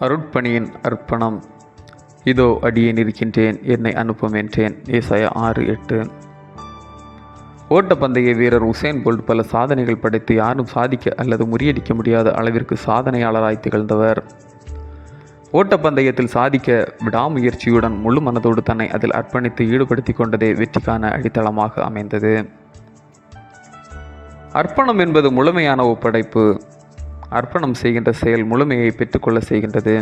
அருட்பணியின் அர்ப்பணம். இதோ அடியேன் இருக்கின்றேன் என்னை அனுப்பும் என்றேன். ஏசாய ஆறு எட்டு. ஓட்டப்பந்தய வீரர் உசேன் போல்ட் பல சாதனைகள் படைத்து யாரும் சாதிக்க அல்லது முறியடிக்க முடியாத அளவிற்கு சாதனையாளராய் திகழ்ந்தவர். ஓட்டப்பந்தயத்தில் சாதிக்க விடாமுயற்சியுடன் முழு மனதோடு தன்னை அதில் அர்ப்பணித்து ஈடுபடுத்தி கொண்டதே வெற்றிக்கான அடித்தளமாக அமைந்தது. அர்ப்பணம் என்பது முழுமையான ஒப்படைப்பு. அர்ப்பணம் செய்கின்ற செயல் முழுமையை பெற்றுக்கொள்ள செய்கின்றது.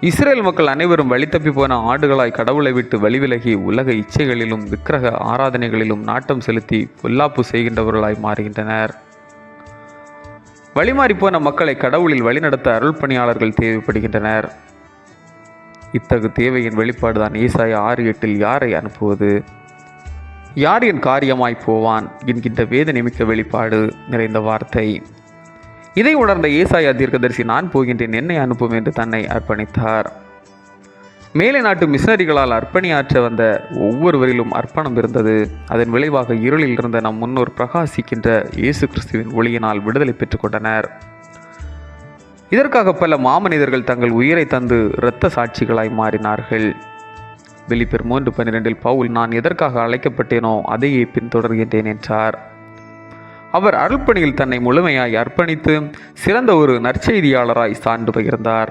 இஸ்ரேல் மக்கள் அனைவரும் வழி தப்பி போன ஆடுகளாய் கடவுளை விட்டு வழிவிலகி உலக இச்சைகளிலும் விக்கிரக ஆராதனைகளிலும் நாட்டம் செலுத்தி பொல்லாப்பு செய்கின்றவர்களாய் மாறுகின்றனர். வழிமாறிப்போன மக்களை கடவுளில் வழிநடத்த அருள் பணியாளர்கள் தேவைப்படுகின்றனர். இத்தகு தேவையின் வெளிப்பாடுதான் ஈசாய ஆறு எட்டில் யாரை அனுப்புவது? யார் என் காரியமாய் போவான்? என்கின்ற வேதனை மிக்க வெளிப்பாடு நிறைந்த வார்த்தை. இதை உணர்ந்த ஏசாயா தீர்க்கதரிசி நான் போகின்றேன் என்னை அனுப்பும் என்று தன்னை அர்ப்பணித்தார். மேலை நாட்டு மிஷினரிகளால் அர்ப்பணியாற்ற வந்த ஒவ்வொருவரிலும் அர்ப்பணம் இருந்தது. அதன் விளைவாக இருளில் இருந்த நம் முன்னோர் பிரகாசிக்கின்ற இயேசு கிறிஸ்துவின் ஒளியினால் விடுதலை பெற்றுக்கொண்டனர் இதற்காக பல மாமனிதர்கள் தங்கள் உயிரை தந்து இரத்த சாட்சிகளாய் மாறினார்கள். வெளிப்பெர் மூன்று பன்னிரெண்டில் பவுல் நான் எதற்காக அழைக்கப்பட்டேனோ அதையே பின்தொடர்கின்றேன் என்றார். அவர் அருள்பணியில் தன்னை முழுமையாய் அர்ப்பணித்து சிறந்த ஒரு நற்செய்தியாளராய் சான்று பகிர்ந்தார்.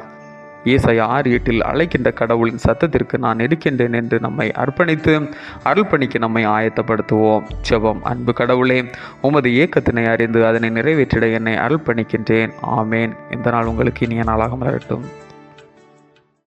ஏசாயா ஆறு எட்டில் அழைக்கின்ற கடவுளின் சத்தத்திற்கு நான் இருக்கின்றேன் என்று நம்மை அர்ப்பணித்து அருள்பணிக்கு நம்மை ஆயத்தப்படுத்துவோம். செவம் அன்பு கடவுளே உமது ஏக்கத்தினை அறிந்து அதனை நிறைவேற்றிட என்னை அருள்பணிக்கின்றேன். ஆமேன். இந்த நாள் உங்களுக்கு இனிய நாளாக மலரட்டும்.